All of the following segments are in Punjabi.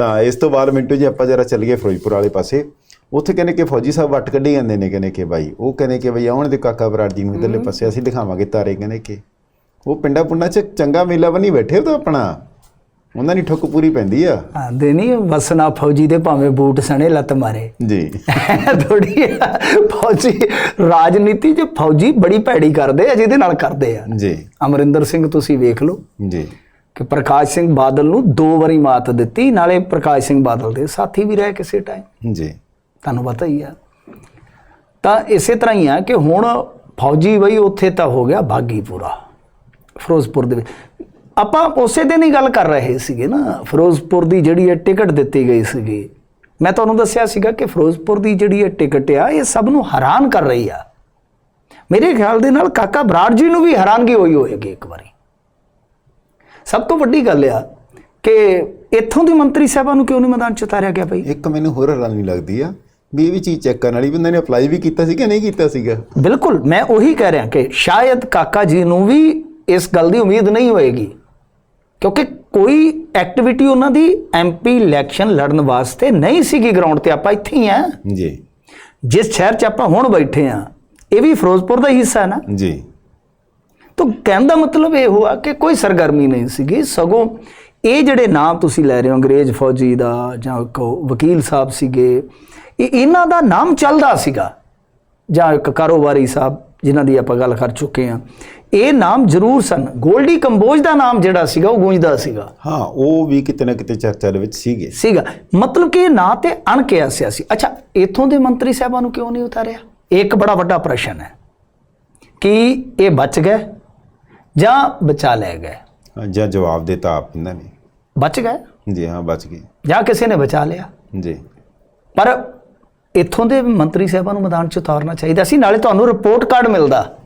ਤਾਂ ਇਸ ਤੋਂ ਬਾਅਦ ਮਿੰਟੂ ਜੀ ਆਪਾਂ ਜਰਾ ਚੱਲੀਏ ਫਿਰੋਜ਼ਪੁਰ ਵਾਲੇ ਪਾਸੇ। ਉੱਥੇ ਕਹਿੰਦੇ ਕਿ ਫੌਜੀ ਸਾਹਿਬ ਵੱਟ ਕੱਢੀ ਜਾਂਦੇ ਨੇ ਕਹਿੰਦੇ ਕਿ ਬਾਈ ਉਹ ਕਹਿੰਦੇ ਕਿ ਬਈ ਆਉਣ ਦੇ ਕਾਕਾ ਬਰਾੜ ਨੂੰ ਇਧਰਲੇ ਪਾਸੇ ਅਸੀਂ ਦਿਖਾਵਾਂਗੇ ਤਾਰੇ ਕਹਿੰਦੇ ਕਿ ਉਹ ਪਿੰਡਾਂ ਪੁੰਡਾਂ 'ਚ ਚੰਗਾ ਮੇਲਾ ਬਣੀ ਬੈਠੇ ਤਾਂ ਆਪਣਾ। ਉਹਨਾਂ ਦੀ ਠੁੱਕ ਪੂਰੀ ਪੈਂਦੀ ਆ। ਆਂਦੇ ਨਹੀਂ ਵਸਣਾ ਫੌਜੀ ਦੇ ਭਾਵੇਂ ਬੂਟ ਸਣੇ ਲੱਤ ਮਾਰੇ। ਜੀ। ਥੋੜੀ ਫੌਜੀ ਰਾਜਨੀਤੀ 'ਚ ਫੌਜੀ ਬੜੀ ਭੈੜੀ ਕਰਦੇ ਆ ਜਿਹਦੇ ਨਾਲ ਕਰਦੇ ਆ। ਜੀ। ਅਮਰਿੰਦਰ ਸਿੰਘ ਤੁਸੀਂ ਵੇਖ ਲਓ। ਜੀ। ਕਿ ਪ੍ਰਕਾਸ਼ ਸਿੰਘ ਬਾਦਲ ਨੂੰ ਦੋ ਵਾਰੀ ਮਾਤ ਦਿੱਤੀ ਨਾਲੇ ਪ੍ਰਕਾਸ਼ ਸਿੰਘ ਬਾਦਲ ਦੇ ਸਾਥੀ ਵੀ ਰਹੇ ਕਿਸੇ ਟਾਈਮ ਜੀ। ਤੁਹਾਨੂੰ ਪਤਾ ਹੀ ਆ। ਤਾਂ ਇਸੇ ਤਰ੍ਹਾਂ ਹੀ ਆ ਕਿ ਹੁਣ ਫੌਜੀ ਬਈ ਉੱਥੇ ਤਾਂ ਹੋ ਗਿਆ ਬਾਗੀ ਪੂਰਾ ਫਿਰੋਜ਼ਪੁਰ ਦੇ ਵਿੱਚ। ਆਪਾਂ ਉਸੇ ਦਿਨ ਹੀ ਗੱਲ ਕਰ ਰਹੇ ਸੀਗੇ ਨਾ ਫਿਰੋਜ਼ਪੁਰ ਦੀ ਜਿਹੜੀ ਹੈ ਟਿਕਟ ਦਿੱਤੀ ਗਈ ਸੀਗੀ। ਮੈਂ ਤੁਹਾਨੂੰ ਦੱਸਿਆ ਸੀਗਾ ਕਿ ਫਿਰੋਜ਼ਪੁਰ ਦੀ ਜਿਹੜੀ ਹੈ ਟਿਕਟ ਆ ਇਹ ਸਭ ਨੂੰ ਹੈਰਾਨ ਕਰ ਰਹੀ ਆ। ਮੇਰੇ ਖਿਆਲ ਦੇ ਨਾਲ ਕਾਕਾ ਬਰਾੜ ਜੀ ਨੂੰ ਵੀ ਹੈਰਾਨਗੀ ਹੋਈ ਹੋਏਗੀ ਇੱਕ ਵਾਰੀ। ਸਭ ਤੋਂ ਵੱਡੀ ਗੱਲ ਆ ਕਿ ਇੱਥੋਂ ਦੀ ਮੰਤਰੀ ਸਾਹਿਬਾਂ ਨੂੰ ਕਿਉਂ ਨਹੀਂ ਮੈਦਾਨ ਚ ਉਤਾਰਿਆ ਗਿਆ ਭਾਈ ਇੱਕ ਮੈਨੂੰ ਹੋਰ ਹੈਰਾਨੀ ਲੱਗਦੀ ਆ ਵੀ ਇਹ ਵੀ ਚੀਜ਼ ਚੈੱਕ ਕਰਨ ਵਾਲੀ ਬੰਦੇ ਨੇ ਅਪਲਾਈ ਵੀ ਕੀਤਾ ਸੀ ਕਿ ਨਹੀਂ ਕੀਤਾ ਸੀਗਾ? ਬਿਲਕੁਲ ਮੈਂ ਉਹੀ ਕਹਿ ਰਿਹਾ ਕਿ ਸ਼ਾਇਦ ਕਾਕਾ ਜੀ ਨੂੰ ਵੀ ਇਸ ਗੱਲ ਦੀ ਉਮੀਦ ਨਹੀਂ ਹੋਏਗੀ ਕਿਉਂਕਿ ਕੋਈ ਐਕਟੀਵਿਟੀ ਉਹਨਾਂ ਦੀ ਐਮਪੀ ਇਲੈਕਸ਼ਨ ਲੜਨ ਵਾਸਤੇ ਨਹੀਂ ਸੀਗੀ ਗਰਾਊਂਡ ਤੇ ਆਪਾਂ ਇੱਥੇ ਹੀ ਆ। ਜੀ। ਜਿਸ ਸ਼ਹਿਰ 'ਚ ਆਪਾਂ ਹੁਣ ਬੈਠੇ ਆ ਇਹ ਵੀ ਫਿਰੋਜ਼ਪੁਰ ਦਾ ਹਿੱਸਾ ਹੈ ਨਾ? ਜੀ। ਤਾਂ ਕਹਿਣ ਦਾ ਮਤਲਬ ਇਹ ਹੋਆ ਕਿ ਕੋਈ ਸਰਗਰਮੀ ਨਹੀਂ ਸੀਗੀ। ਸਗੋਂ ਇਹ ਜਿਹੜੇ ਨਾਮ ਤੁਸੀਂ ਲੈ ਰਹੇ ਹੋ ਅੰਗਰੇਜ਼ ਫੌਜੀ ਦਾ ਜਾਂ ਉਹ ਵਕੀਲ ਸਾਹਿਬ ਸੀਗੇ ਇਹ ਇਹਨਾਂ ਦਾ ਨਾਮ ਚੱਲਦਾ ਸੀਗਾ। ਜਾਂ ਇੱਕ ਕਾਰੋਬਾਰੀ ਸਾਹਿਬ ਜਿਨ੍ਹਾਂ ਦੀ ਆਪਾਂ ਗੱਲ ਕਰ ਚੁੱਕੇ ਹਾਂ। ਇਹ ਨਾਮ ਜ਼ਰੂਰ ਸਨ। ਗੋਲਡੀ ਕੰਬੋਜ ਦਾ ਨਾਮ ਜਿਹੜਾ ਸੀਗਾ ਉਹ ਗੂੰਜਦਾ ਸੀਗਾ। ਹਾਂ ਉਹ ਵੀ ਕਿਤੇ ਨਾ ਕਿਤੇ ਚਰਚਾ ਦੇ ਵਿੱਚ ਸੀਗੇ। ਸੀਗਾ। ਮਤਲਬ ਕਿ ਇਹ ਨਾਂ ਤੇ ਅਣਕਿਆਸਿਆ ਸੀ। ਅੱਛਾ ਇਥੋਂ ਦੇ ਮੰਤਰੀ ਸਾਹਿਬਾਂ ਨੂੰ ਕਿਉਂ ਨਹੀਂ ਉਤਾਰਿਆ? ਇੱਕ ਬੜਾ ਵੱਡਾ ਪ੍ਰਸ਼ਨ ਹੈ ਕਿ ਇਹ ਬਚ ਗਏ? ਜਾਂ ਬਚਾ ਲੈ ਗਏ? ਹਾਂ, ਜਾਂ ਜਵਾਬ ਦਿੱਤਾ ਆਪ ਇਹਨਾਂ ਨੇ। ਬਚ ਗਏ? ਜੀ ਹਾਂ ਬਚ ਗਏ। ਜਾਂ ਕਿਸੇ ਨੇ ਬਚਾ ਲਿਆ? ਜੀ। ਪਰ ਇੱਥੋਂ ਦੇ ਮੰਤਰੀ ਸਾਹਿਬਾਂ ਨੂੰ ਮੈਦਾਨ 'ਚ ਉਤਾਰਨਾ ਚਾਹੀਦਾ ਸੀ ਨਾਲੇ ਤੁਹਾਨੂੰ ਰਿਪੋਰਟ ਕਾਰਡ ਮਿਲਦਾ।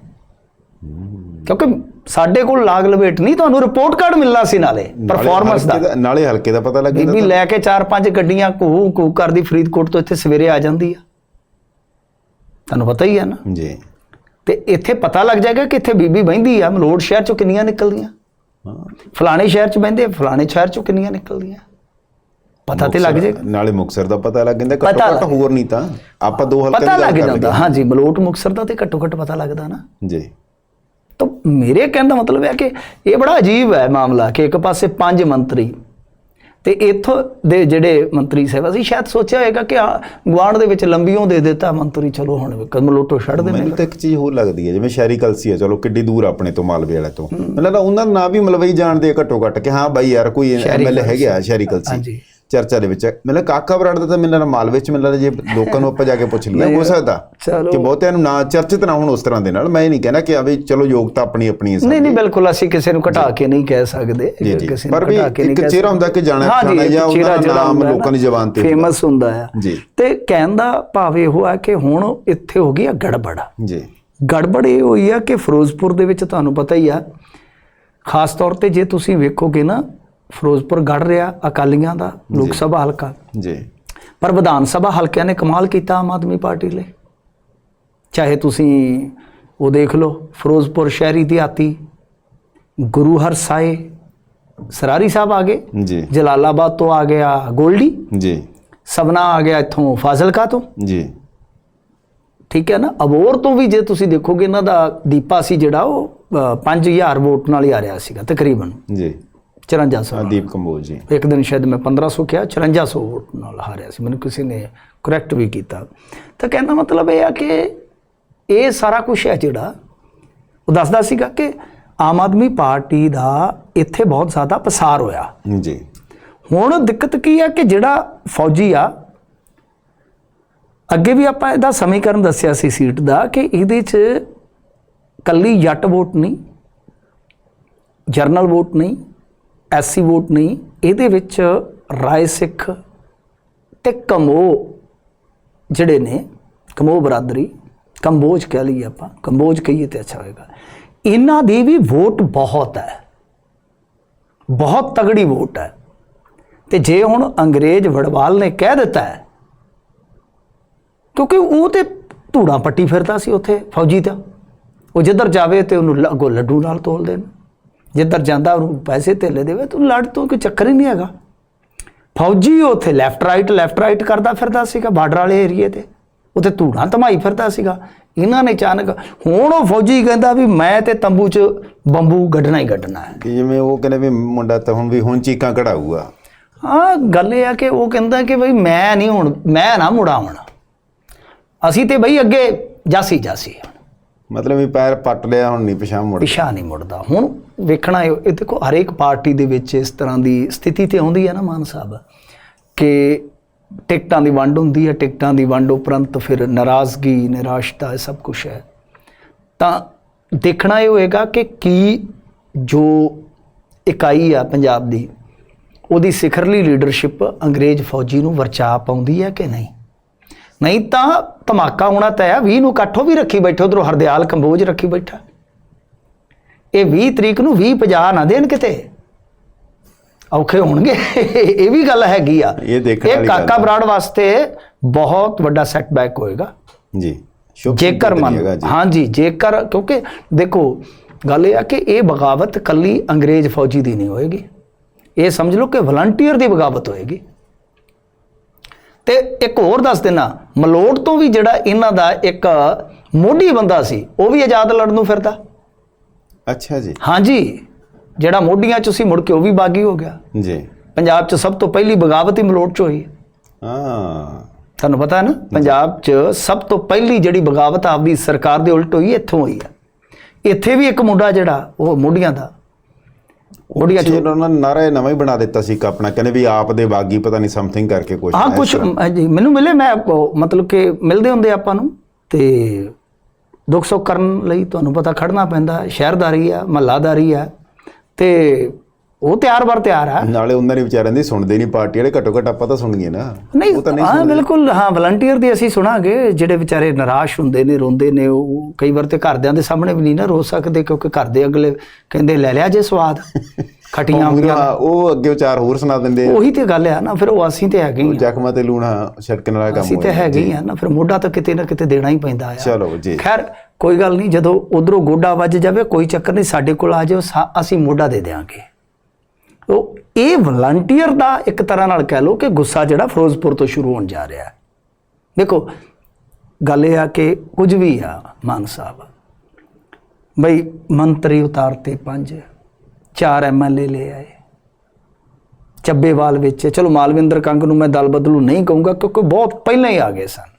ਕਿਉਂਕਿ ਸਾਡੇ ਕੋਲ ਲਾਗ ਲਵੇਟ ਨਹੀਂ ਤੁਹਾਨੂੰ ਰਿਪੋਰਟ ਕਾਰਡ ਮਿਲਣਾ ਸੀ ਨਾਲੇ ਪਰਫਾਰਮੈਂਸ ਦਾ। ਹਲਕੇ ਨਾਲੇ ਹਲਕੇ ਦਾ ਪਤਾ ਲੱਗ ਬੀਬੀ ਜਾਂਦਾ ਲੈ ਕੇ ਚਾਰ ਪੰਜ ਗੱਡੀਆਂ ਕੂ ਕੂ ਕਰਦੀ ਫਰੀਦਕੋਟ ਤੋਂ ਇੱਥੇ ਸਵੇਰੇ ਆ ਜਾਂਦੀ ਆ। ਤੁਹਾਨੂੰ ਪਤਾ ਹੀ ਆ ਨਾ। ਜੀ। ਤੇ ਇੱਥੇ ਪਤਾ ਲੱਗ ਜਾਏਗਾ ਕਿ ਇੱਥੇ ਬੀਬੀ ਬਹਿੰਦੀ ਆ ਮਲੋੜ ਸ਼ਹਿਰ ਚੋਂ ਕਿੰਨੀਆਂ ਨਿਕਲਦੀਆਂ? ਫਲਾਣੇ ਸ਼ਹਿਰ ਚ ਬਹਿੰਦੇ ਫਲਾਣੇ ਸ਼ਹਿਰ ਚੋਂ ਕਿੰਨੀਆਂ ਨਿਕਲਦੀਆਂ? ਪਤਾ ਤੇ ਲੱਗ ਜਾਏਗਾ। ਨਾਲੇ ਮੁਕਸਰ ਦਾ ਪਤਾ ਲੱਗ ਜਾਂਦਾ ਘੱਟੋ ਘੱਟ ਹੋਰ ਨਹੀਂ ਤਾਂ। ਆਪਾਂ ਦੋ ਹਲਕੇ ਪਤਾ ਲੱਗ ਜਾਂਦਾ। ਹਾਂਜੀ ਮਲੋਟ ਮੁਕਸਰ ਦਾ ਤੇ ਘੱਟੋ ਘੱਟ ਪਤਾ ਲੱਗਦਾ ਨਾ। ਜੀ। ਤਾਂ ਮੇਰੇ ਕਹਿਣ ਦਾ ਮਤਲਬ ਹੈ ਕਿ ਇਹ ਬੜਾ ਅਜੀਬ ਹੈ ਮਾਮਲਾ ਕਿ ਇੱਕ ਪਾਸੇ ਪੰਜ ਮੰਤਰੀ ਤੇ ਇੱਥੋਂ ਦੇ ਜਿਹੜੇ ਮੰਤਰੀ ਸਾਹਿਬ ਅਸੀਂ ਸ਼ਾਇਦ ਸੋਚਿਆ ਹੋਏਗਾ ਕਿ ਗਵਾਂਡ ਦੇ ਵਿੱਚ ਲੰਬੀਆਂ ਦੇ ਦਿੱਤਾ ਮੰਤਰੀ ਚਲੋ ਹੁਣ ਕਮਲੋਟੋ ਛੱਡ ਦੇਣੇ ਮੈਨੂੰ ਤਾਂ ਇੱਕ ਚੀਜ਼ ਹੋਰ ਲੱਗਦੀ ਹੈ ਜਿਵੇਂ ਸ਼ਹਿਰੀ ਕਲਸੀ ਹੈ ਚਲੋ ਕਿੱਡੀ ਦੂਰ ਆਪਣੇ ਤੋਂ ਮਾਲਵੇ ਵਾਲੇ ਤੋਂ। ਮੈਨੂੰ ਲੱਗਦਾ ਉਹਨਾਂ ਦਾ ਨਾਂ ਵੀ ਮਲਵਈ ਜਾਣਦੇ ਘੱਟੋ ਘੱਟ ਕਿ ਹਾਂ ਬਾਈ ਯਾਰ ਕੋਈ ਐਮਐਲਏ ਹੈਗਾ ਸ਼ਹਿਰੀ ਕਲਸੀ। ਹਾਂਜੀ। ਚਰਚਾ ਦੇ ਵਿੱਚ ਮੈਨੂੰ ਕਾਕਾ ਬਰਾੜ ਦਾ ਤਾਂ ਮੈਨੂੰ ਲੱਗਦਾ ਮਾਲਵੇ ਚ ਲੱਗਦਾ ਜੇ ਲੋਕਾਂ ਨੂੰ ਆਪਾਂ ਜਾ ਕੇ ਪੁੱਛ ਲਈਏ ਹੋ ਸਕਦਾ। ਕਿ ਬਹੁਤਿਆਂ ਨੂੰ ਨਾ ਚਰਚਿਤ ਨਾ ਹੋਣ ਉਸ ਤਰ੍ਹਾਂ ਦੇ ਨਾਲ। ਮੈਂ ਇਹ ਨਹੀਂ ਕਹਿਣਾ ਕਿ ਆ ਵੀ ਚਲੋ ਯੋਗਤਾ ਆਪਣੀ ਆਪਣੀ ਨਹੀਂ ਨਹੀਂ ਬਿਲਕੁਲ ਅਸੀਂ ਕਿਸੇ ਨੂੰ ਘਟਾ ਕੇ ਨਹੀਂ ਕਹਿ ਸਕਦੇ। ਕਿਸੇ ਨੂੰ ਪਰ ਵੀ ਘਟਾ ਕੇ ਨਹੀਂ ਇੱਕ ਕਹਿ ਚਿਹਰਾ ਹੁੰਦਾ ਕਿ ਜਾਣਿਆ ਪਛਾਣਿਆ ਇੱਕ ਜਾਂ ਉਹਦਾ ਨਾਮ ਲੋਕਾਂ ਦੀ ਜ਼ੁਬਾਨ ਤੇ। ਫੇਮਸ ਹੁੰਦਾ ਹੈ ਜੀ। ਤੇ ਕਹਿਣ ਦਾ ਭਾਵ ਇਹ ਹੋਇਆ ਕਿ ਹੁਣ ਇੱਥੇ ਹੋ ਗਈ ਆ ਗੜਬੜ। ਜੀ। ਗੜਬੜ ਇਹ ਹੋਈ ਆ ਕਿ ਫਿਰੋਜ਼ਪੁਰ ਦੇ ਵਿੱਚ ਤੁਹਾਨੂੰ ਪਤਾ ਹੀ ਆ ਖਾਸ ਤੌਰ ਤੇ ਜੇ ਤੁਸੀਂ ਵੇਖੋਗੇ ਨਾ ਫਿਰੋਜ਼ਪੁਰ ਗੜ ਰਿਹਾ ਅਕਾਲੀਆਂ ਦਾ ਲੋਕ ਸਭਾ ਹਲਕਾ। ਜੀ। ਪਰ ਵਿਧਾਨ ਸਭਾ ਹਲਕਿਆਂ ਨੇ ਕਮਾਲ ਕੀਤਾ ਆਮ ਆਦਮੀ ਪਾਰਟੀ ਲਈ। ਚਾਹੇ ਤੁਸੀਂ ਉਹ ਦੇਖ ਲਓ ਫਿਰੋਜ਼ਪੁਰ ਸ਼ਹਿਰੀ ਦਿਹਾਤੀ ਗੁਰੂ ਹਰਸਾਏ ਸਰਾਰੀ ਸਾਹਿਬ ਆ ਗਏ। ਜੀ। ਜਲਾਲਾਬਾਦ ਤੋਂ ਆ ਗਿਆ ਗੋਲਡੀ। ਜੀ। ਸਬਨਾ ਆ ਗਿਆ ਇੱਥੋਂ ਫਾਜ਼ਿਲਕਾ ਤੋਂ। ਜੀ। ਠੀਕ ਹੈ ਨਾ? ਅਬੋਰ ਤੋਂ ਵੀ ਜੇ ਤੁਸੀਂ ਦੇਖੋਗੇ ਇਹਨਾਂ ਦਾ ਦੀਪਾ ਸੀ ਜਿਹੜਾ ਉਹ ਅ, 5000 ਵੋਟ ਨਾਲ ਹੀ ਆ ਰਿਹਾ ਸੀਗਾ ਤਕਰੀਬਨ। ਜੀ। 5400 ਹਾਂ ਦੀਪ ਕੰਬੋਜ ਜੀ। ਇੱਕ ਦਿਨ ਸ਼ਾਇਦ ਮੈਂ 1500 ਕਿਹਾ 5400 ਵੋਟ ਨਾਲ ਹਾਰਿਆ ਸੀ। ਮੈਨੂੰ ਕਿਸੇ ਨੇ ਕਰੈਕਟ ਵੀ ਕੀਤਾ। ਤਾਂ ਕਹਿੰਦਾ ਮਤਲਬ ਇਹ ਆ ਕਿ ਇਹ ਸਾਰਾ ਕੁਝ ਹੈ ਜਿਹੜਾ ਉਹ ਦੱਸਦਾ ਸੀਗਾ ਕਿ ਆਮ ਆਦਮੀ ਪਾਰਟੀ ਦਾ ਇੱਥੇ ਬਹੁਤ ਜ਼ਿਆਦਾ ਪਸਾਰ ਹੋਇਆ। ਜੀ। ਹੁਣ ਦਿੱਕਤ ਕੀ ਹੈ ਕਿ ਜਿਹੜਾ ਫੌਜੀ ਆ ਅੱਗੇ ਵੀ ਆਪਾਂ ਇਹਦਾ ਸਮੀਕਰਨ ਦੱਸਿਆ ਸੀ ਸੀਟ ਦਾ ਕਿ ਇਹਦੇ 'ਚ ਕੱਲੀ ਜੱਟ ਵੋਟ ਨਹੀਂ ਜਰਨਲ ਵੋਟ ਨਹੀਂ ਐਸੀ ਵੋਟ ਨਹੀਂ। ਇਹਦੇ ਵਿੱਚ ਰਾਏ ਸਿੱਖ ਤੇ ਕਮੋ ਜਿਹੜੇ ਨੇ, ਕਮੋ ਬਰਾਦਰੀ, ਕੰਬੋਜ ਕਹਿ ਲਈਏ ਆਪਾਂ, ਕੰਬੋਜ ਕਹੀਏ ਤੇ ਅੱਛਾ ਹੋਏਗਾ। ਇਹਨਾਂ ਦੀ ਵੀ ਵੋਟ ਬਹੁਤ ਹੈ। ਬਹੁਤ ਤਗੜੀ ਵੋਟ ਹੈ। ਤੇ ਜੇ ਹੁਣ ਅੰਗਰੇਜ਼ ਵੜਵਾਲ ਨੇ ਕਹਿ ਦਿੱਤਾ ਹੈ, ਕਿਉਂਕਿ ਉਹ ਤੇ ਧੂੜਾ ਪੱਟੀ ਫਿਰਦਾ ਸੀ ਉੱਥੇ, ਫੌਜੀ ਦਾ। ਉਹ ਜਿੱਧਰ ਜਾਵੇ ਤੇ ਉਹਨੂੰ ਲ- ਲੱਡੂ ਨਾਲ ਤੋਲ ਦੇਣ। ਜਿੱਧਰ ਜਾਂਦਾ ਉਹਨੂੰ ਪੈਸੇ ਧੇਲੇ ਦੇਵੇ ਤੂੰ ਲੜ ਤੋਂ ਕੋਈ ਚੱਕਰ ਹੀ ਨਹੀਂ ਹੈਗਾ। ਫੌਜੀ ਉੱਥੇ ਲੈਫਟ ਰਾਈਟ ਲੈਫਟ ਰਾਈਟ ਕਰਦਾ ਫਿਰਦਾ ਸੀਗਾ ਬਾਰਡਰ ਵਾਲੇ ਏਰੀਏ ਤੇ। ਉੱਥੇ ਧੂੜਾਂ ਧਮਾਈ ਫਿਰਦਾ ਸੀਗਾ। ਇਹਨਾਂ ਨੇ ਅਚਾਨਕ ਹੁਣ ਉਹ ਫੌਜੀ ਕਹਿੰਦਾ ਵੀ ਮੈਂ ਤੇ ਤੰਬੂ 'ਚ ਬੰਬੂ ਗੱਡਣਾ ਹੀ ਗੱਡਣਾ ਹੈ। ਜਿਵੇਂ ਉਹ ਕਹਿੰਦੇ ਵੀ ਮੁੰਡਾ ਤਾਂ ਹੁਣ ਵੀ ਹੁਣ ਚੀਕਾਂ ਕਢਾਊਗਾ। ਹਾਂ ਗੱਲ ਇਹ ਆ ਕਿ ਉਹ ਕਹਿੰਦਾ ਕਿ ਬਈ ਮੈਂ ਨਹੀਂ ਹੁਣ ਮੈਂ ਨਾ ਮੁੜਾ ਹੁਣ। ਅਸੀਂ ਤੇ ਬਈ ਅੱਗੇ ਜਾਸੀ ਜਾਸੀ ਮਤਲਬ ਵੀ ਪੈਰ ਪੱਟ ਲਿਆ ਹੁਣ ਨਹੀਂ ਪਿਛਾਂ ਮੁੜ ਪਿਛਾ ਨਹੀਂ ਮੁੜਦਾ। ਹੁਣ ਵੇਖਣਾ ਇਹ ਦੇਖੋ, ਹਰੇਕ ਪਾਰਟੀ ਦੇ ਵਿੱਚ ਇਸ ਤਰ੍ਹਾਂ ਦੀ ਸਥਿਤੀ ਤੇ ਆਉਂਦੀ ਹੈ ਨਾ ਮਾਨ ਸਾਹਿਬ, ਕਿ ਟਿਕਟਾਂ ਦੀ ਵੰਡ ਹੁੰਦੀ ਹੈ, ਟਿਕਟਾਂ ਦੀ ਵੰਡ ਉਪਰੰਤ ਫਿਰ ਨਾਰਾਜ਼ਗੀ, ਨਿਰਾਸ਼ਤਾ, ਇਹ ਸਭ ਕੁਝ ਹੈ। ਤਾਂ ਦੇਖਣਾ ਇਹ ਹੋਏਗਾ ਕਿ ਕੀ ਜੋ ਇਕਾਈ ਆ ਪੰਜਾਬ ਦੀ, ਉਹਦੀ ਸਿਖਰਲੀ ਲੀਡਰਸ਼ਿਪ ਅੰਗਰੇਜ਼ ਫੌਜੀ ਨੂੰ ਵਰਚਾ ਪਾਉਂਦੀ ਹੈ ਕਿ ਨਹੀਂ? ਨਹੀਂ ਤਾਂ ਧਮਾਕਾ ਹੋਣਾ ਤੈਅ ਹੈ 20 ਨੂੰ ਇਕੱਠੋ ਵੀ ਰੱਖੀ ਬੈਠੇ, ਉਧਰੋਂ ਹਰਦਿਆਲ ਕੰਬੋਜ ਰੱਖੀ ਬੈਠਾ। ਇਹ 20 ਤਰੀਕ ਨੂੰ 20 50 ਨਾ ਦੇਣ ਕਿਤੇ। ਔਖੇ ਹੋਣਗੇ। ਇਹ ਵੀ ਗੱਲ ਹੈਗੀ ਆ। ਇਹ ਦੇਖਣ ਵਾਲੀ ਇਹ ਕਾਕਾ। ਬਰਾੜ ਵਾਸਤੇ ਬਹੁਤ ਵੱਡਾ ਸੈਟਬੈਕ ਹੋਏਗਾ। ਜੀ। ਜੇਕਰ ਮੰਨ। ਹਾਂਜੀ ਜੇਕਰ ਕਿਉਂਕਿ ਦੇਖੋ ਗੱਲ ਇਹ ਆ ਕਿ ਇਹ ਬਗਾਵਤ ਕੱਲੀ ਅੰਗਰੇਜ਼ ਫੌਜੀ ਦੀ ਨਹੀਂ ਹੋਏਗੀ। ਇਹ ਸਮਝ ਲਓ ਕਿ ਵਲੰਟੀਅਰ ਦੀ ਬਗਾਵਤ ਹੋਏਗੀ। ਤੇ ਇੱਕ ਹੋਰ ਦੱਸ ਦੇਣਾ ਮਲੋਟ ਤੋਂ ਵੀ ਜਿਹੜਾ ਇਹਨਾਂ ਦਾ ਇੱਕ ਮੋਢੀ ਬੰਦਾ ਸੀ ਉਹ ਵੀ ਆਜ਼ਾਦ ਲੜਨ ਨੂੰ ਫਿਰਦਾ। ਅੱਛਾ ਜੀ। ਹਾਂਜੀ ਜਿਹੜਾ ਮੋਢੀਆਂ ਚ ਸੀ ਮੁੜ ਕੇ ਉਹ ਵੀ ਬਾਗੀ ਹੋ ਗਿਆ। ਜੀ। ਪੰਜਾਬ ਚ ਸਭ ਤੋਂ ਪਹਿਲੀ ਬਗਾਵਤ ਹੀ ਮਲੋਟ ਚ ਹੋਈ। ਹਾਂ। ਤੁਹਾਨੂੰ ਪਤਾ ਹੈ ਨਾ ਪੰਜਾਬ 'ਚ ਸਭ ਤੋਂ ਪਹਿਲੀ ਜਿਹੜੀ ਬਗਾਵਤ ਆਪਦੀ ਸਰਕਾਰ ਦੇ ਉਲਟ ਹੋਈ ਇੱਥੋਂ ਹੋਈ ਆ। ਇੱਥੇ ਵੀ ਇੱਕ ਮੁੰਡਾ ਜਿਹੜਾ ਉਹ ਮੋਢੀਆਂ ਦਾ। ਮੋਢੀਆਂ 'ਚ ਉਹਨਾਂ ਨੇ ਨਾਰਾ ਨਵਾਂ ਹੀ ਬਣਾ ਦਿੱਤਾ ਸੀ ਆਪਣਾ ਕਹਿੰਦੇ ਵੀ ਆਪ ਦੇ ਬਾਗੀ ਪਤਾ ਨਹੀਂ ਸਮਥਿੰਗ ਕਰਕੇ ਕੁਝ ਹਾਂ ਕੁਝ ਮੈਨੂੰ ਮਿਲੇ ਮੈਂ ਮਤਲਬ ਕਿ ਮਿਲਦੇ ਹੁੰਦੇ ਆਪਾਂ ਨੂੰ ਤੇ ਦੁੱਖ ਸੁੱਖ ਕਰਨ ਲਈ ਤੁਹਾਨੂੰ ਪਤਾ ਖੜਨਾ ਪੈਂਦਾ। ਸ਼ਹਿਰਦਾਰੀ ਆ ਮਹੱਲਾਦਾਰੀ ਆ ਤੇ ਉਹ ਤਿਆਰ ਬਰ ਤਿਆਰ ਆ। ਨਾਲੇ ਉਹਨਾਂ ਨੇ ਵਿਚਾਰਿਆਂ ਦੀ ਸੁਣਦੇ ਨਹੀਂ ਪਾਰਟੀ ਵਾਲੇ ਘੱਟੋ ਘੱਟ ਆਪਾਂ ਤਾਂ ਸੁਣੀਏ ਨਾ। ਨਹੀਂ ਉਹ ਤਾਂ ਨਹੀਂ ਹਾਂ ਬਿਲਕੁਲ ਹਾਂ ਵਲੰਟੀਅਰ ਦੀ ਅਸੀਂ ਸੁਣਾਂਗੇ ਜਿਹੜੇ ਵਿਚਾਰੇ ਨਿਰਾਸ਼ ਹੁੰਦੇ ਨੇ ਰੋਂਦੇ ਨੇ ਉਹ ਕਈ ਵਾਰ ਤੇ ਘਰਦਿਆਂ ਦੇ ਸਾਹਮਣੇ ਵੀ ਨਹੀਂ ਨਾ ਰੋ ਸਕਦੇ ਕਿਉਂਕਿ ਘਰ ਦੇ ਅਗਲੇ ਕਹਿੰਦੇ ਲੈ ਲਿਆ ਜੇ ਸਵਾਦ। ਖਟੀਆਂ ਉਹ ਉਹ ਅੱਗੇ ਵਿਚਾਰ ਹੋਰ ਸੁਣਾ ਦਿੰਦੇ ਆ। ਉਹੀ ਤੇ ਗੱਲ ਆ ਨਾ ਫਿਰ ਉਹ ਅਸੀਂ ਤੇ ਹੈਗੇ ਹੀ ਆ। ਜ਼ਖਮਾਂ ਤੇ ਲੂਣਾ ਛੜਕਣ ਵਾਲਾ ਕੰਮ ਅਸੀਂ ਤੇ ਹੋਇਆ। ਹੈਗੇ ਹੀ ਆ ਨਾ ਫਿਰ ਮੋਢਾ ਤਾਂ ਕਿਤੇ ਨਾ ਕਿਤੇ ਦੇਣਾ ਹੀ ਪੈਂਦਾ ਆ। ਚਲੋ ਜੀ। ਖੈਰ ਕੋਈ ਗੱਲ ਨਹੀਂ ਜਦੋਂ ਉਧਰੋਂ ਗੋਡਾ ਵੱਜ ਜਾਵੇ ਕੋਈ ਚੱਕਰ ਨਹੀਂ ਸਾਡੇ ਕੋਲ ਆ ਜਾਓ ਸਾ- ਅਸੀਂ ਮੋਢਾ ਦੇ ਦੇਵਾਂਗੇ ਉਹ ਇਹ ਵਲੰਟੀਅਰ ਦਾ ਇੱਕ ਤਰ੍ਹਾਂ ਨਾਲ ਕਹਿ ਲਓ ਕਿ ਗੁੱਸਾ ਜਿਹੜਾ ਫਿਰੋਜ਼ਪੁਰ ਤੋਂ ਸ਼ੁਰੂ ਹੋਣ ਜਾ ਰਿਹਾ। ਹੈ ਦੇਖੋ ਗੱਲ ਇਹ ਆ ਕਿ ਕੁਝ ਵੀ ਆ ਮਾਨ ਸਾਹਿਬ। ਬਈ ਮੰਤਰੀ ਉਤਾਰਤੇ ਪੰਜ। ਚਾਰ ਐਮਐਲਏ ਲੈ ਆਏ। ਚੱਬੇਵਾਲ ਵਿੱਚ। ਚਲੋ ਮਾਲਵਿੰਦਰ ਕੰਗ ਨੂੰ ਮੈਂ ਦਲ ਬਦਲੂ ਨਹੀਂ ਕਹੂੰਗਾ ਕਿਉਂਕਿ ਬਹੁਤ ਪਹਿਲਾਂ ਹੀ ਆ ਗਏ ਸਨ।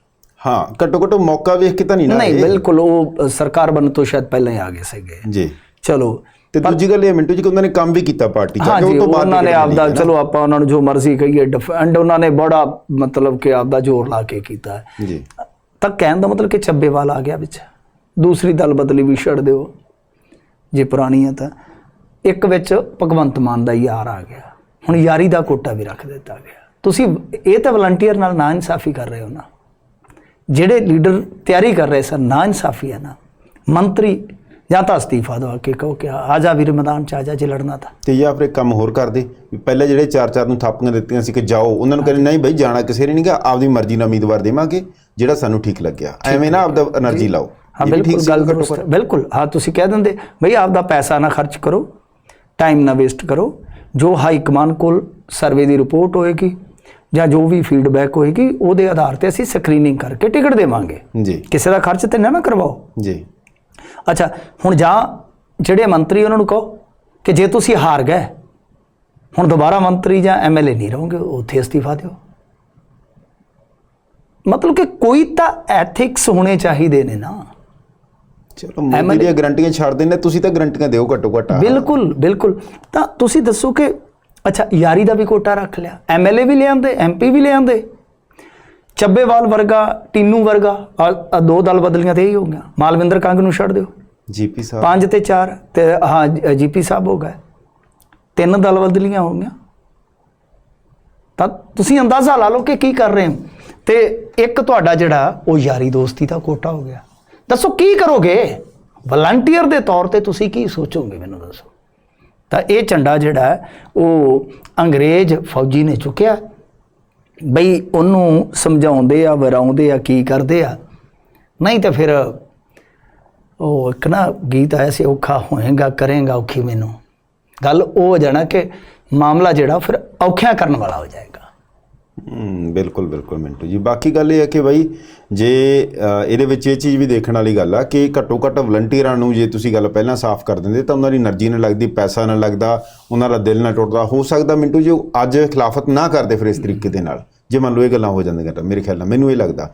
ਹਾਂ ਘੱਟੋ ਘੱਟ ਮੌਕਾ ਵੇਖ ਕੇ ਤਾਂ ਨਹੀਂ ਨਾ ਨਹੀਂ। ਬਿਲਕੁਲ ਉਹ ਸਰਕਾਰ ਬਣਨ ਤੋਂ ਸ਼ਾਇਦ ਪਹਿਲਾਂ ਹੀ ਆ ਗਏ ਸੀਗੇ। ਜੀ। ਚਲੋ ਤੇ ਦੂਜੀ ਗੱਲ ਇਹ ਮਿੰਟੂ ਜੀ ਕਿ ਉਹਨਾਂ ਨੇ ਕੰਮ ਵੀ ਕੀਤਾ ਪਾਰਟੀ ਚ ਉਹ ਤੋਂ ਬਾਅਦ ਉਹਨਾਂ ਨੇ ਆਪਦਾ ਚਲੋ ਆਪਾਂ ਉਹਨਾਂ ਨੂੰ ਜੋ ਮਰਜ਼ੀ ਕਹੀਏ ਡਿਫੈਂਡ ਉਹਨਾਂ ਨੇ ਬੜਾ ਮਤਲਬ ਕਿ ਆਪਦਾ ਜ਼ੋਰ ਲਾ ਕੇ ਕੀਤਾ। ਜੀ। ਤਾਂ ਕਹਿਣ ਦਾ ਮਤਲਬ ਕਿ ਚੱਬੇਵਾਲ ਆ ਗਿਆ ਵਿੱਚ। ਦੂਸਰੀ ਦਲ ਬਦਲੀ ਵੀ ਛੱਡ ਦਿਓ। ਜੇ ਪੁਰਾਣੀ ਹੈ ਤਾਂ। ਇੱਕ ਵਿੱਚ ਭਗਵੰਤ ਮਾਨ ਦਾ ਯਾਰ ਆ ਗਿਆ। ਹੁਣ ਯਾਰੀ ਦਾ ਕੋਟਾ ਵੀ ਰੱਖ ਦਿੱਤਾ ਗਿਆ। ਤੁਸੀਂ ਇਹ ਤਾਂ ਵਲੰਟੀਅਰ ਨਾਲ ਨਾ ਇਨਸਾਫੀ ਕਰ ਰਹੇ ਹੋ ਨਾ। ਜਿਹੜੇ ਲੀਡਰ ਤਿਆਰੀ ਕਰ ਰਹੇ ਸਨ ਨਾ ਇਨਸਾਫੀ ਹੈ ਨਾ। ਮੰਤਰੀ ਜਾਂ ਤਾਂ ਅਸਤੀਫਾ ਦਵਾ ਕੇ ਕਹੋ ਕਿ ਆ ਜਾ ਵੀਰ ਮੈਦਾਨ ਚ ਆ ਜਾ ਜੇ ਲੜਨਾ ਤਾਂ। ਤੇ ਜਾਂ ਫਿਰ ਕੰਮ ਹੋਰ ਕਰਦੇ। ਪਹਿਲਾਂ ਜਿਹੜੇ ਚਾਰ ਚਾਰ ਨੂੰ ਥਾਪੀਆਂ ਦਿੱਤੀਆਂ ਸੀ ਕਿ ਜਾਓ ਉਹਨਾਂ ਨੂੰ ਕਹਿੰਦੇ ਨਹੀਂ ਬਈ ਜਾਣਾ ਕਿਸੇ ਨੇ ਨਹੀਂਗਾ ਆਪਦੀ ਮਰਜ਼ੀ ਨਾਲ ਉਮੀਦਵਾਰ ਦੇਵਾਂਗੇ ਜਿਹੜਾ ਸਾਨੂੰ ਠੀਕ ਲੱਗਿਆ। ਐਵੇਂ ਨਾ ਆਪਦਾ એનર્ਜੀ ਲਾਓ। ਹਾਂ ਬਿਲਕੁਲ ਗੱਲ ਬਿਲਕੁਲ ਹਾਂ ਤੁਸੀਂ ਕਹਿ ਦਿੰਦੇ ਬਈ ਆਪਦਾ ਪੈਸਾ ਨਾ ਖਰਚ ਕਰੋ ਟਾਈਮ ਨਾ ਵੇਸਟ ਕਰੋ। ਜੋ ਹਾਈ ਕਮਾਨ ਕੋਲ ਸਰਵੇ ਦੀ ਰਿਪੋਰਟ ਹੋਏਗੀ ਜਾਂ ਜੋ ਵੀ ਫੀਡਬੈਕ ਹੋਏਗੀ ਉਹਦੇ ਆਧਾਰ ਤੇ ਅਸੀਂ ਸਕਰੀਨਿੰਗ ਕਰਕੇ ਟਿਕਟ ਦੇਵਾਂਗੇ। ਜੀ। ਕਿਸੇ ਦਾ ਖਰਚ ਤੇ ਨਾ ਨਾ ਕਰਵਾਓ। ਜੀ। ਅੱਛਾ ਹੁਣ ਜਾਂ ਜਿਹੜੇ ਮੰਤਰੀ ਉਹਨਾਂ ਨੂੰ ਕਹੋ ਕਿ ਜੇ ਤੁਸੀਂ ਹਾਰ ਗਏ ਹੁਣ ਦੁਬਾਰਾ ਮੰਤਰੀ ਜਾਂ ਐਮਐਲਏ ਨਹੀਂ ਰਹੋਗੇ ਉੱਥੇ ਅਸਤੀਫਾ ਦਿਓ। ਮਤਲਬ ਕਿ ਕੋਈ ਤਾਂ ਐਥਿਕਸ ਹੋਣੇ ਚਾਹੀਦੇ ਨੇ ਨਾ। ਚਲੋ ਮੋਦੀ ਦੀਆਂ ਗਰੰਟੀਆਂ ਛੱਡ ਦਿੰਦੇ ਤੁਸੀਂ ਤਾਂ ਗਰੰਟੀਆਂ ਦਿਓ ਘੱਟੋ ਘੱਟ। ਬਿਲਕੁਲ ਬਿਲਕੁਲ। ਤਾਂ ਤੁਸੀਂ ਦੱਸੋ ਕਿ ਅੱਛਾ ਯਾਰੀ ਦਾ ਵੀ ਕੋਟਾ ਰੱਖ ਲਿਆ। ਐਮਐਲਏ ਵੀ ਲਿਆਂਦੇ ਐਮਪੀ ਵੀ ਲਿਆਂਦੇ। ਚੱਬੇਵਾਲ ਵਰਗਾ ਟੀਨੂ ਵਰਗਾ ਦੋ ਦਲ ਬਦਲੀਆਂ ਤੇ ਹੀ ਹੋ ਗਿਆ ਮਾਲਵਿੰਦਰ ਕੰਗ ਨੂੰ ਛੱਡ ਦਿਓ। ਜੀਪੀ ਸਾਹਿਬ। ਪੰਜ ਤੇ ਚਾਰ ਤੇ ਹਾਂ ਜੀਪੀ ਸਾਹਿਬ ਹੋ ਗਏ। ਤਿੰਨ ਦਲ ਬਦਲੀਆਂ ਹੋ ਗਈਆਂ। ਤਾਂ ਤੁਸੀਂ ਅੰਦਾਜ਼ਾ ਲਾ ਲਓ ਕਿ ਕੀ ਕਰ ਰਹੇ ਹੋ। ਤੇ ਇੱਕ ਤੁਹਾਡਾ ਜਿਹੜਾ ਉਹ ਯਾਰੀ ਦੋਸਤੀ ਦਾ ਕੋਟਾ ਹੋ ਗਿਆ। ਦੱਸੋ ਕੀ ਕਰੋਗੇ? ਵਲੰਟੀਅਰ ਦੇ ਤੌਰ ਤੇ ਤੁਸੀਂ ਕੀ ਸੋਚੋਗੇ ਮੈਨੂੰ ਦੱਸੋ? ਤਾਂ ਇਹ ਝੰਡਾ ਜਿਹੜਾ ਉਹ ਅੰਗਰੇਜ਼ ਫੌਜੀ ਨੇ ਚੁੱਕਿਆ। ਬਈ ਉਹਨੂੰ ਸਮਝਾਉਂਦੇ ਆ, ਵਰਾਉਂਦੇ ਆ, ਕੀ ਕਰਦੇ ਆ। ਨਹੀਂ ਤਾਂ ਫਿਰ ਉਹ ਇੱਕ ਨਾ ਗੀਤ ਆਇਆ ਸੀ, ਔਖਾ ਹੋਏਗਾ, ਕਰੇਗਾ ਔਖੀ ਮੈਨੂੰ। ਗੱਲ ਉਹ ਹੋ ਜਾਣਾ ਕਿ ਮਾਮਲਾ ਜਿਹੜਾ ਫਿਰ ਔਖਿਆਂ ਕਰਨ ਵਾਲਾ ਹੋ ਜਾਏਗਾ। ਬਿਲਕੁਲ ਬਿਲਕੁਲ ਮਿੰਟੂ ਜੀ। ਬਾਕੀ ਗੱਲ ਇਹ ਹੈ ਕਿ ਭਾਈ ਜੇ ਇਹਦੇ ਵਿੱਚ ਇਹ ਚੀਜ਼ ਵੀ ਦੇਖਣ ਵਾਲੀ ਗੱਲ ਆ ਕਿ ਘੱਟੋ ਘੱਟ ਵਲੰਟੀਅਰਾਂ ਨੂੰ ਜੇ ਤੁਸੀਂ ਗੱਲ ਪਹਿਲਾਂ ਸਾਫ਼ ਕਰ ਦਿੰਦੇ ਤਾਂ ਉਹਨਾਂ ਦੀ એનર્ਜੀ ਨਾ ਲੱਗਦੀ, ਪੈਸਾ ਨਾ ਲੱਗਦਾ, ਉਹਨਾਂ ਦਾ ਦਿਲ ਨਾ ਟੁੱਟਦਾ। ਹੋ ਸਕਦਾ ਮਿੰਟੂ ਜੀ ਅੱਜ ਖਿਲਾਫਤ ਨਾ ਕਰਦੇ ਫਿਰ ਇਸ ਤਰੀਕੇ ਦੇ ਨਾਲ। ਜੇ ਮੰਨ ਲਓ ਇਹ ਗੱਲਾਂ ਹੋ ਜਾਂਦੀਆਂ ਤਾਂ ਮੇਰੇ ਖਿਆਲ ਨਾਲ ਮੈਨੂੰ ਇਹ ਲੱਗਦਾ।